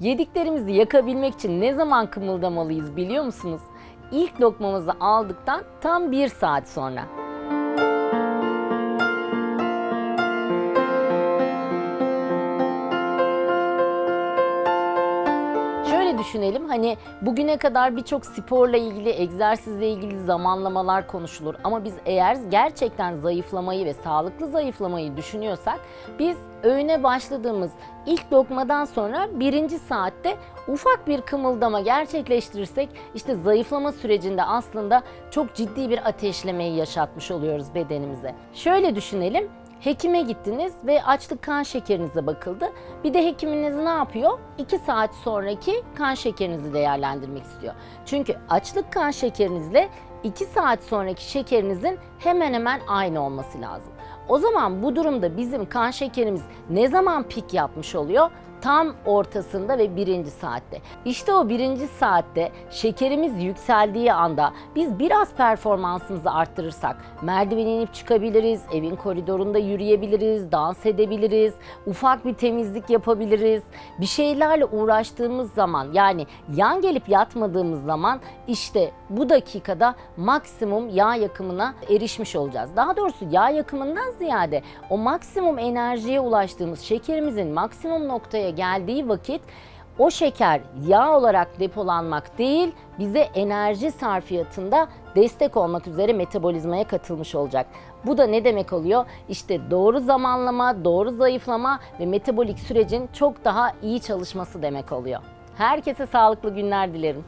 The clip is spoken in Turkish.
Yediklerimizi yakabilmek için ne zaman kımıldamalıyız biliyor musunuz? İlk lokmamızı aldıktan tam bir saat sonra. Düşünelim hani bugüne kadar birçok sporla ilgili, egzersizle ilgili zamanlamalar konuşulur. Ama biz eğer gerçekten zayıflamayı ve sağlıklı zayıflamayı düşünüyorsak biz öğüne başladığımız ilk lokmadan sonra birinci saatte ufak bir kımıldama gerçekleştirirsek işte zayıflama sürecinde aslında çok ciddi bir ateşlemeyi yaşatmış oluyoruz bedenimize. Şöyle düşünelim. Hekime gittiniz ve açlık kan şekerinize bakıldı. Bir de hekiminiz ne yapıyor? 2 saat sonraki kan şekerinizi değerlendirmek istiyor. Çünkü açlık kan şekerinizle 2 saat sonraki şekerinizin hemen hemen aynı olması lazım. O zaman bu durumda bizim kan şekerimiz ne zaman pik yapmış oluyor? Tam ortasında ve birinci saatte. İşte o birinci saatte şekerimiz yükseldiği anda biz biraz performansımızı arttırırsak merdiven inip çıkabiliriz, evin koridorunda yürüyebiliriz, dans edebiliriz, ufak bir temizlik yapabiliriz. Bir şeylerle uğraştığımız zaman yani yan gelip yatmadığımız zaman işte bu dakikada maksimum yağ yakımına erişmiş olacağız. Daha doğrusu yağ yakımından ziyade o maksimum enerjiye ulaştığımız şekerimizin maksimum noktaya geldiği vakit o şeker yağ olarak depolanmak değil, bize enerji sarfiyatında destek olmak üzere metabolizmaya katılmış olacak. Bu da ne demek oluyor? İşte doğru zamanlama, doğru zayıflama ve metabolik sürecin çok daha iyi çalışması demek oluyor. Herkese sağlıklı günler dilerim.